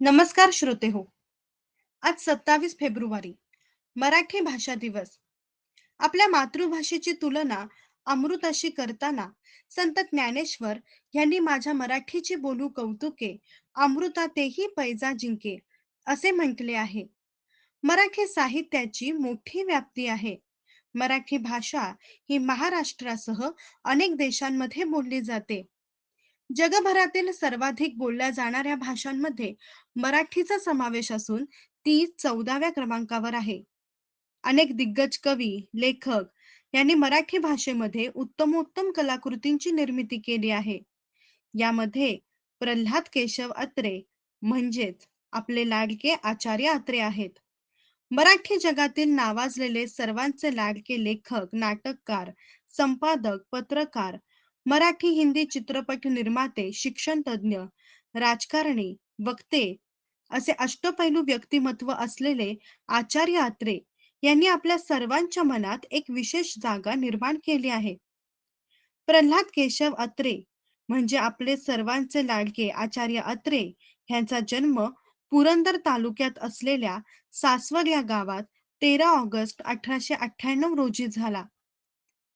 नमस्कार श्रोते हो. आज सत्तावीस फेब्रुवारी मराठी भाषा दिवस. आपल्या मातृभाषेची तुलना अमृताशी करताना संत ज्ञानेश्वर यांनी माझ्या मराठीची बोलू कौतुके अमृतातेही पैजा जिंके असे म्हटले आहे. मराठी साहित्याची मोठी व्याप्ती आहे. मराठी भाषा ही महाराष्ट्रासह अनेक देशांमध्ये बोलली जाते. जगभरातील सर्वाधिक बोलल्या जाणाऱ्या भाषांमध्ये मराठीचा समावेश असून ती चौदाव्या क्रमांकावर आहे. अनेक दिग्गज कवी लेखक यांनी मराठी भाषेमध्ये उत्तमोत्तम कलाकृतींची निर्मिती केली आहे. यामध्ये प्रल्हाद केशव अत्रे म्हणजेच आपले लाडके आचार्य अत्रे आहेत. मराठी जगातील नावाजलेले सर्वांचे लाडके लेखक नाटककार संपादक पत्रकार मराठी हिंदी चित्रपट निर्माते शिक्षण तज्ञ राजकारणी वक्ते असे अष्टपैलू व्यक्तिमत्व असलेले आचार्य अत्रे यांनी आपल्या सर्वांच्या मनात एक विशेष जागा निर्माण केली आहे. प्रल्हाद केशव अत्रे म्हणजे आपले सर्वांचे लाडके आचार्य अत्रे यांचा जन्म पुरंदर तालुक्यात असलेल्या सासवड या गावात तेरा ऑगस्ट अठराशे अठ्ठ्याण्णव रोजी झाला.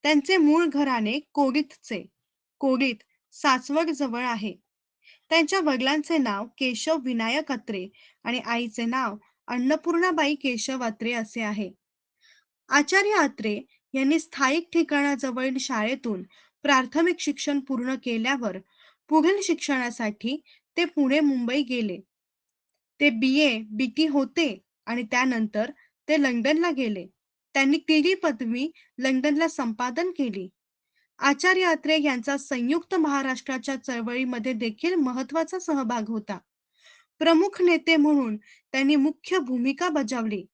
त्यांचे मूळ घराणे कोडीतचे कोडीत सासवड जवळ आहे. त्यांच्या वडिलांचे नाव केशव विनायक अत्रे आणि आईचे नाव अन्नपूर्णाबाई केशव अत्रे असे आहे. आचार्य अत्रे यांनी स्थायिक ठिकाणाजवळील शाळेतून प्राथमिक शिक्षण पूर्ण केल्यावर पुढील शिक्षणासाठी ते पुणे मुंबई गेले. ते बी ए बी टी होते आणि त्यानंतर ते लंडनला गेले. त्यांनी तिन्ही पदवी लंडनला संपादन केली. आचार्य अत्रे यांचा संयुक्त महाराष्ट्राच्या चळवळीमध्ये देखील महत्त्वाचा सहभाग होता. प्रमुख नेते म्हणून त्यांनी मुख्य भूमिका बजावली.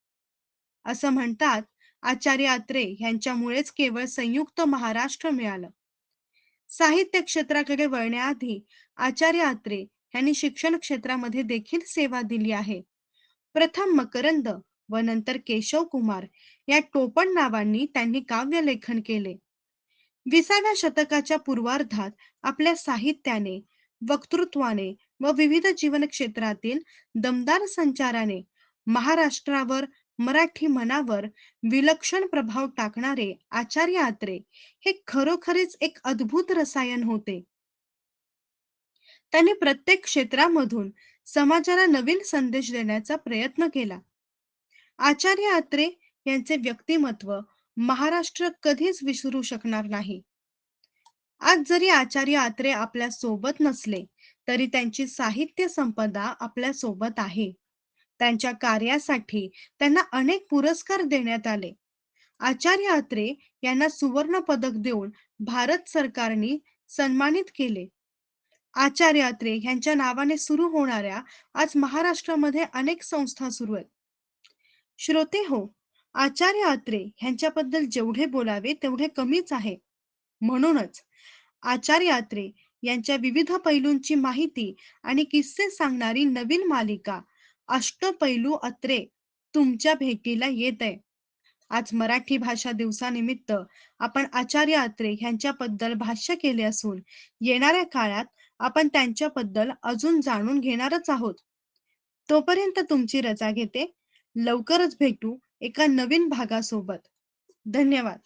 असं म्हणतात आचार्य अत्रे यांच्यामुळेच केवळ संयुक्त महाराष्ट्र मिळालं. साहित्य क्षेत्राकडे वळण्याआधी आचार्य अत्रे यांनी शिक्षण क्षेत्रामध्ये देखील सेवा दिली आहे. प्रथम मकरंद व नंतर केशव कुमार या टोपण नावांनी त्यांनी काव्य लेखन केले. विसाव्या शतकाच्या पूर्वार्धात आपल्या साहित्याने वक्तृत्वाने व विविध जीवन क्षेत्रातील दमदार संचाराने महाराष्ट्रावर मराठी मनावर विलक्षण प्रभाव टाकणारे आचार्य आत्रे हे खरोखरीच एक अद्भुत रसायन होते. त्यांनी प्रत्येक क्षेत्रामधून समाजाला नवीन संदेश देण्याचा प्रयत्न केला. आचार्य आत्रे यांचे व्यक्तिमत्व महाराष्ट्र कधीच विसरू शकणार नाही. आज जरी आचार्य आत्रे आपल्यासोबत नसले तरी त्यांची साहित्य संपदा आपल्यासोबत आहे. त्यांच्या कार्यासाठी त्यांना अनेक पुरस्कार देण्यात आले. आचार्य आत्रे यांना सुवर्ण पदक देऊन भारत सरकारने सन्मानित केले. आचार्य आत्रे यांच्या नावाने सुरू होणाऱ्या आज महाराष्ट्रामध्ये अनेक संस्था सुरू आहेत. श्रोते हो आचार्य अत्रे यांच्याबद्दल जेवढे बोलावे तेवढे कमीच आहे. म्हणूनच आचार्य अत्रे यांच्या विविध पैलूंची माहिती आणि किस्से सांगणारी नवीन मालिका अष्टपैलू अत्रे तुमच्या भेटीला येत आहे. आज मराठी भाषा दिवसानिमित्त आपण आचार्य अत्रे यांच्याबद्दल भाष्य केले असून येणाऱ्या काळात आपण त्यांच्याबद्दल अजून जाणून घेणारच आहोत. तोपर्यंत तुमची रजा घेते. लवकरच भेटू. एका नवीन भागासोबत. धन्यवाद.